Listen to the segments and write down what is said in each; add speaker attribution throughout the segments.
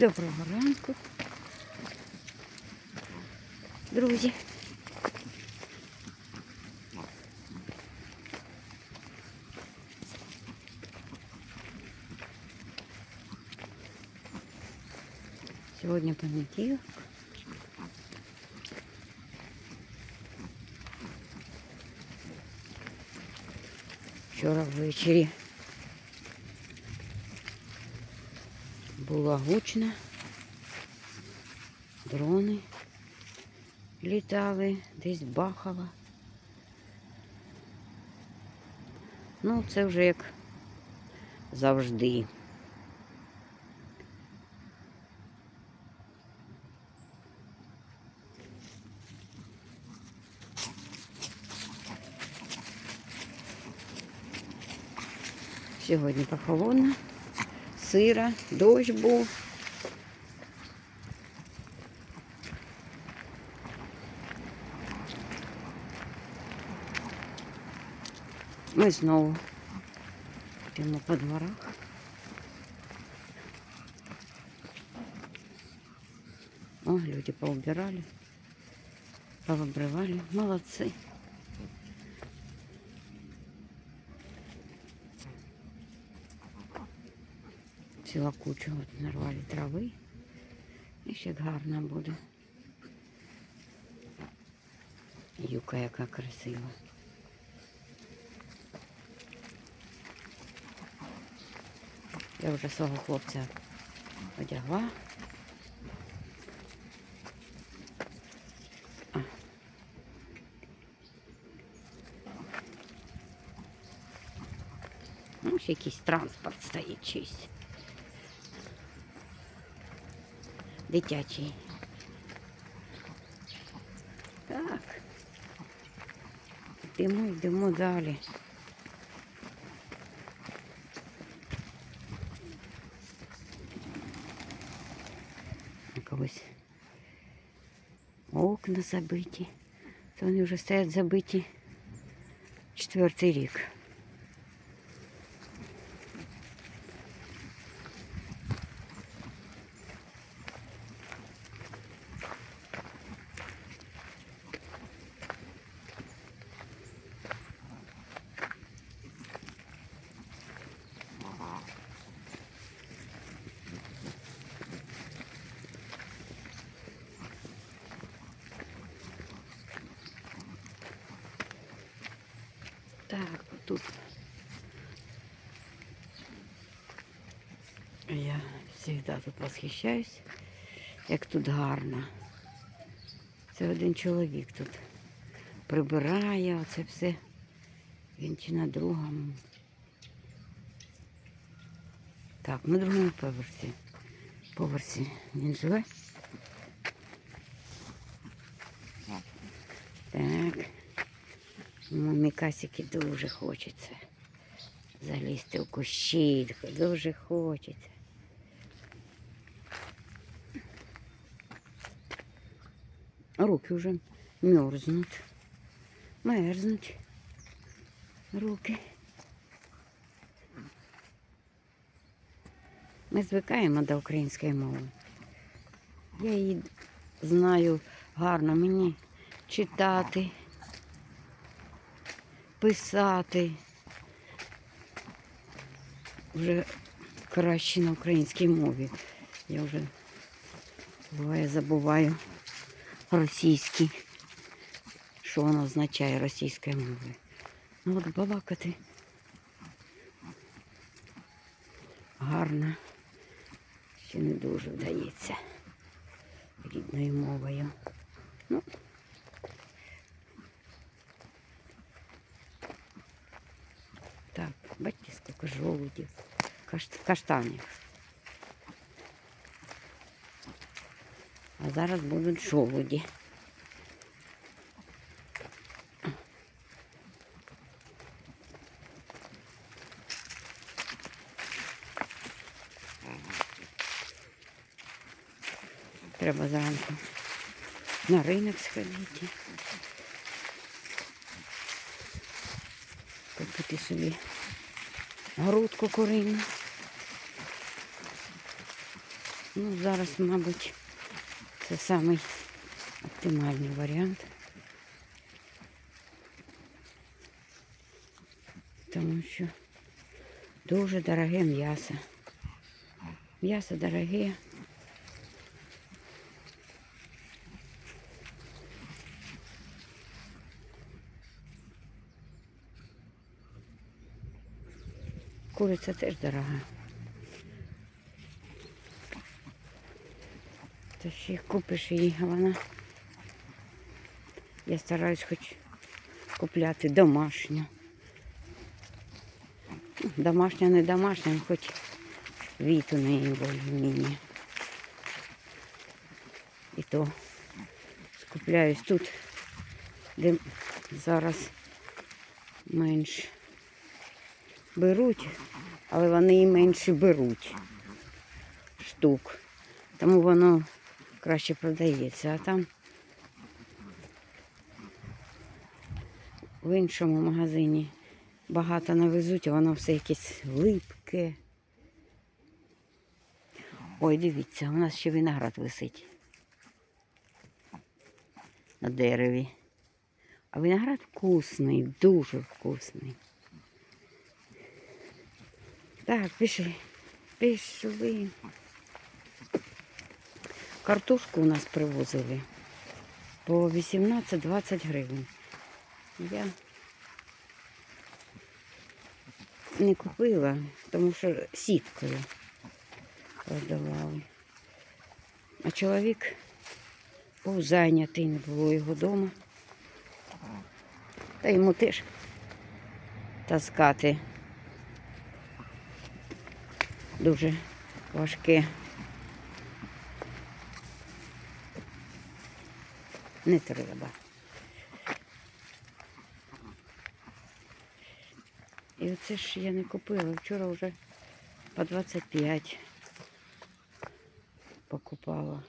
Speaker 1: Доброго ранку. Друзі. Сьогодні понеділок. Вчора ввечері Було гучно. Дрони літали, десь бахало. Ну, це вже як завжди. Сьогодні прохолодно, сиро, дощ був. Ми знову йдемо по дворах. О, люди поубирали, повыбрывали. Молодцы. Ціла кучу от нарвали трави. І ще гарно буде. Юка яка красива. Я вже свого хлопця одягла. А. Ну, ще якийсь транспорт стоїть чийсь. Дитячий. Так. Йдемо, йдемо далі. У когось окна забиті. То вони вже стоять забиті четвертий рік. Тут я завжди тут восхищаюсь, як тут гарно. Це один чоловік тут прибирає, оце все. Він чи на другому. Так, на другому поверсі. Поверсі він живе. Так. Мамі Касіки дуже хочеться залізти в кущі, дуже хочеться. Руки вже мерзнуть, мерзнуть руки. Ми звикаємо до української мови. Я її знаю гарно мені читати писати. Вже краще на українській мові. Я вже буває забуваю російський. Що воно означає російською мовою. Ну от балакати гарно. Ще не дуже вдається рідною мовою. Ну, бачите, сколько желудів, каш... каштанів. А зараз будуть жолуді. Треба зранку на ринок сходити. Купити собі Грудку курину. Ну, зараз, мабуть, це самий оптимальний варіант. Тому що дуже дороге м'ясо. М'ясо дороге. Куриця теж дорога. Та ще купиш її, а вона. Я стараюсь хоч купляти домашню. Домашня, не домашня, хоч віт у неї більш-менш. І то скупляюсь тут, де зараз менш беруть, але вони і менше беруть штук. Тому воно краще продається. А там в іншому магазині багато навезуть, а воно все якесь липке. Ой, дивіться, у нас ще виноград висить на дереві. А виноград вкусний, дуже вкусний. Так, пішли. Пішли. Картошку у нас привозили по 18-20 гривень. Я не купила, тому що сіткою продавали. А чоловік був зайнятий, не було його вдома. Та йому теж таскати дуже важке. Не треба. І оце ж я не купила. Вчора вже по 25 покупала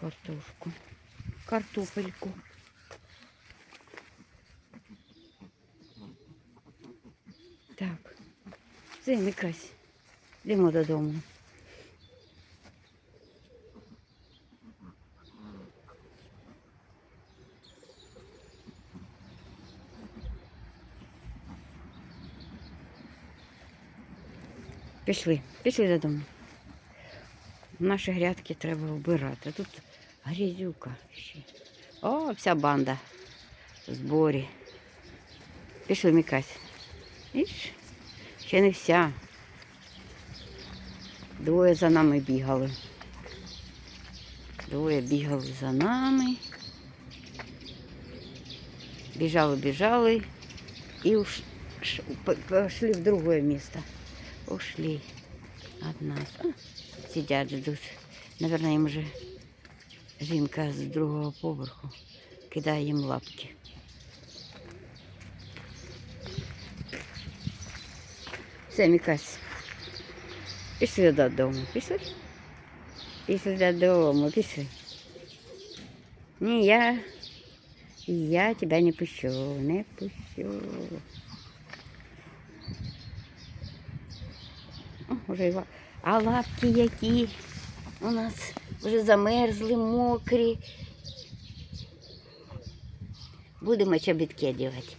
Speaker 1: картошку. Картопельку. Так, замикайся. Йдемо додому. Пішли, пішли додому. Наші грядки треба вбирати. Тут грязюка ще. О, вся банда в зборі. Пішли мікась. Ще не вся. Двоє за нами бігали. Двоє бігали за нами. Біжали, біжали і уж ш- п- пошли в другое место. Ушли от нас. А, сидять, ждуть. Наверное, їм вже жінка з другого поверху кидає їм лапки. Все, Мікась. Пішли додому. Пішли? Пішли додому, пішли. Ні, я. Я тебя не пущу, не пущу. О, А лапки які у нас вже замерзли, мокрі. Будемо чобітки одягати.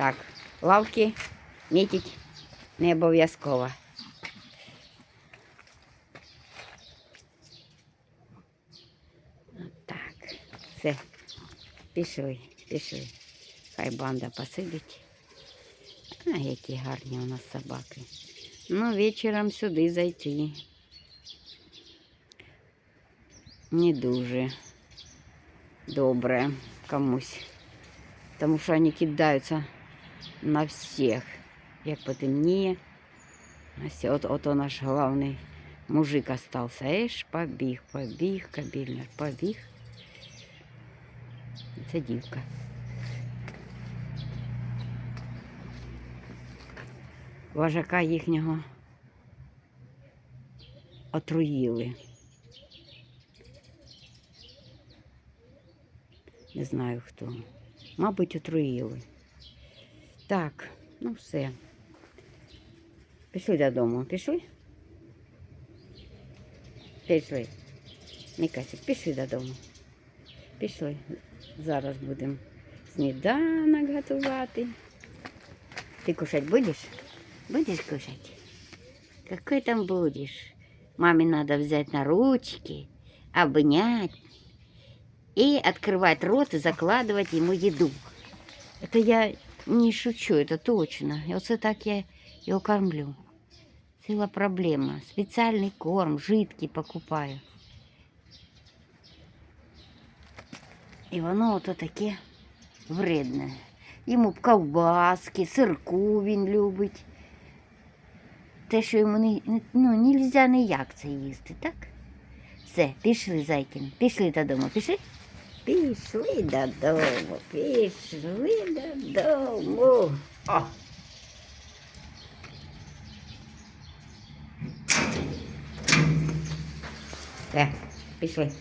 Speaker 1: Так, лавки мітить не обов'язково. Так, все, пішли, пішли. Хай банда посидить. А які гарні у нас собаки. Ну, вечором сюди зайти. Не дуже добре комусь. Тому що вони кидаються на всіх. Як потемніє. Ось от, ото наш головний мужик остався. Еш, побіг, побіг, кабільник, побіг. Це дівка. Вожака їхнього отруїли. Не знаю хто. Мабуть, отруїли. Так, ну все. Пішли додому. Пішли? Пішли. Мікасик, пішли додому. Пішли. Зараз будемо сніданок готувати. Ты кушать будешь? Будешь кушать? Какой там будешь? Маме надо взять на ручки, обнять и открывать рот и закладывать ему еду. Это я не шучу, это точно. И вот так я его кормлю. Ціла проблема. Спеціальний корм, жидкий покупаю. І воно ото таке вредне. Йому б ковбаски, сирку він любить. Те, що йому не, ну, нельзя ніяк це їсти, так? Все, пішли, зайкин, пішли додому, пішли? Пішли додому, пішли додому. О! Все, пішли.